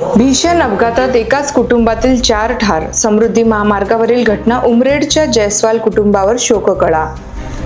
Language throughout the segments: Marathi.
भीषण अपघातात एकाच कुटुंबातील चार ठार. समृद्धी महामार्गावरील घटना उमरेडच्या जयस्वाल कुटुंबावर शोककळा.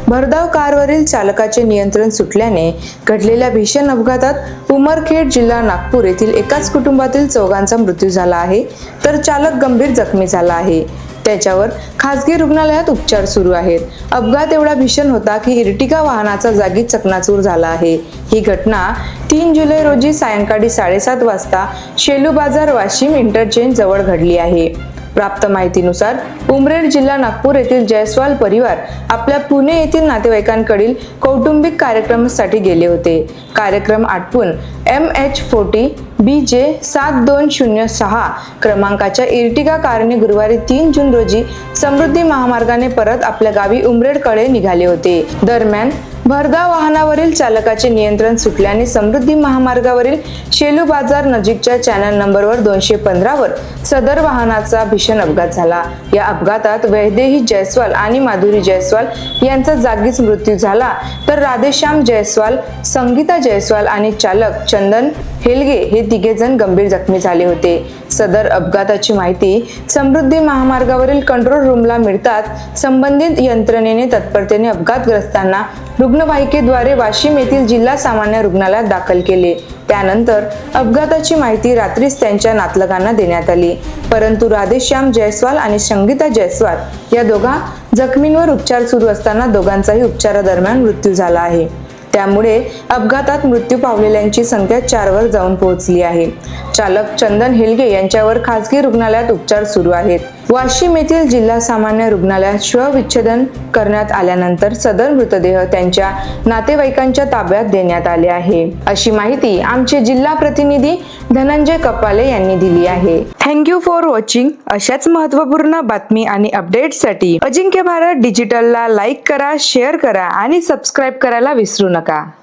भरधाव कारवरील चालकाचे नियंत्रण सुटल्याने घडलेल्या भीषण अपघातात उमरखेड जिल्हा नागपूर येथील एकाच कुटुंबातील चौघांचा मृत्यू झाला आहे तर चालक गंभीर जखमी झाला आहे. त्याच्यावर खासगी रुग्णालयात उपचार सुरू आहेत. अपघात एवढा भीषण होता की इर्टिका वाहनाचा जागीच चकनाचूर झाला आहे. ही घटना तीन जुलै रोजी सायंकाळी साडेसात वाजता शेलू बाजार वाशिम इंटरचेंज जवळ घडली आहे. प्राप्त माहितीनुसार उमरेड जिल्हा नागपूर येथील जयस्वाल परिवार आपल्या पुणे येथील नातेवाईकांकडील कौटुंबिक कार्यक्रमासाठी गेले होते. कार्यक्रम आटपून M H forty B J सात दोन शून्य सहा क्रमांकाच्या इर्टिगा कारने गुरुवारी तीन जून रोजी समृद्धी महामार्गाने परत आपल्या गावी उमरेडकडे निघाले होते. दरम्यान भरधाव वाहनावरील चालकाचे नियंत्रण सुटल्याने समृद्धी महामार्गावरील शेलू बाजार नजीकच्या चॅनल नंबरवर दोनशे पंधरावर सदर वाहनाचा भीषण अपघात झाला. या अपघातात वैदेही जयस्वाल आणि माधुरी जयस्वाल यांचा जागीच मृत्यू झाला. तर राधेश्याम जयस्वाल संगीता जयस्वाल आणि चालक चंदन हेलगे हे तिघे जण गंभीर जखमी झाले होते. सदर अपघाताची माहिती समृद्धी महामार्गावरील कंट्रोल रूमला मिळताच संबंधित यंत्रणेने तत्परतेने अपघातग्रस्तांना रुग्णवाहिकेद्वारे वाशिम येथील जिल्हा सामान्य रुग्णालयात दाखल केले. त्यानंतर अपघाताची माहिती रात्रीच त्यांच्या नातलगांना देण्यात आली. परंतु राधेश्याम जयस्वाल आणि संगीता जयस्वाल या दोघा जखमींवर उपचार सुरू असताना दोघांचाही उपचारादरम्यान मृत्यू झाला आहे. त्यामुळे अपघातात मृत्यू पावलेल्यांची संख्या चारवर जाऊन पोहोचली आहे. चालक चंदन हेलगे यांच्यावर खासगी रुग्णालयात उपचार सुरू आहेत. वाशिम येथील जिल्हा सामान्य रुग्णालयात शवविच्छेदन करण्यात आल्यानंतर सदर मृतदेह त्यांच्या नातेवाईकांच्या ताब्यात देण्यात आले आहे. अशी माहिती आमचे जिल्हा प्रतिनिधी धनंजय कपाले यांनी दिली आहे. थँक्यू फॉर वॉचिंग अशाच महत्त्वपूर्ण बातमी आणि अपडेट्ससाठी अजिंक्य भारत डिजिटलला लाईक करा शेअर करा आणि सबस्क्राईब करायला विसरू नका. врага